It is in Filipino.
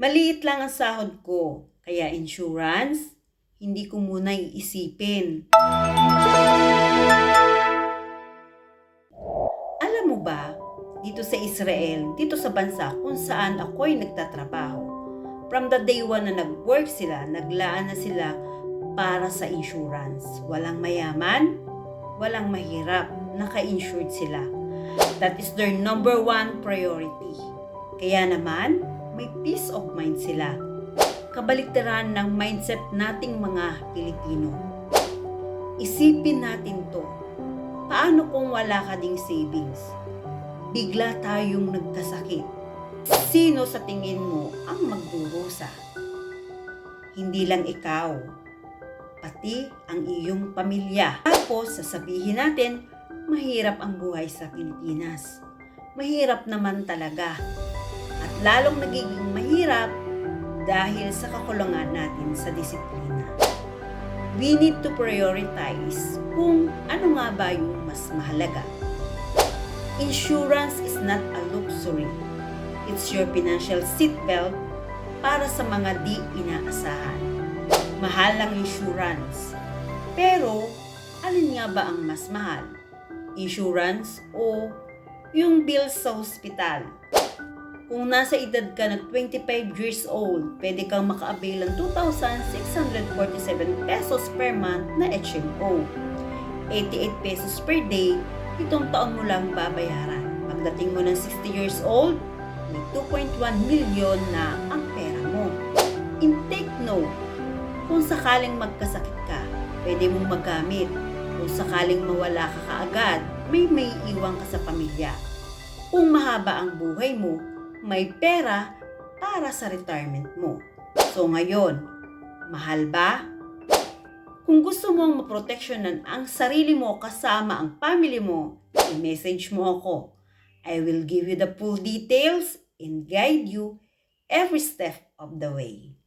Maliit lang ang sahod ko, kaya insurance, hindi ko muna iisipin. Alam mo ba, dito sa Israel, dito sa bansa kung saan ako'y nagtatrabaho, from the day one na nag-work sila, naglaan na sila para sa insurance. Walang mayaman, walang mahirap, naka-insured sila. That is their number one priority. Kaya naman, may peace of mind sila. Kabaliktaran ng mindset nating mga Pilipino. Isipin natin to. Paano kung wala ka ding savings? Bigla tayong nagkasakit. Sino sa tingin mo ang magdurusa? Hindi lang ikaw, pati ang iyong pamilya. Tapos sasabihin natin, mahirap ang buhay sa Pilipinas. Mahirap naman talaga. Lalong nagiging mahirap dahil sa kakulangan natin sa disiplina. We need to prioritize kung ano nga ba yung mas mahalaga. Insurance is not a luxury. It's your financial seatbelt para sa mga di inaasahan. Mahal ang insurance. Pero, alin nga ba ang mas mahal? Insurance o yung bills sa hospital? Kung nasa edad ka na 25 years old, pwede kang maka-avail ng 2,647 pesos per month na HMO. 88 pesos per day, itong taon mo lang babayaran. Pagdating mo ng 60 years old, may 2.1 milyon na ang pera mo. In take note, kung sakaling magkasakit ka, pwede mong magamit. Kung sakaling mawala ka kaagad, may may iwang ka sa pamilya. Kung mahaba ang buhay mo, may pera para sa retirement mo. So ngayon, mahal ba? Kung gusto mong maproteksyonan ang sarili mo kasama ang family mo, i-message mo ako. I will give you the full details and guide you every step of the way.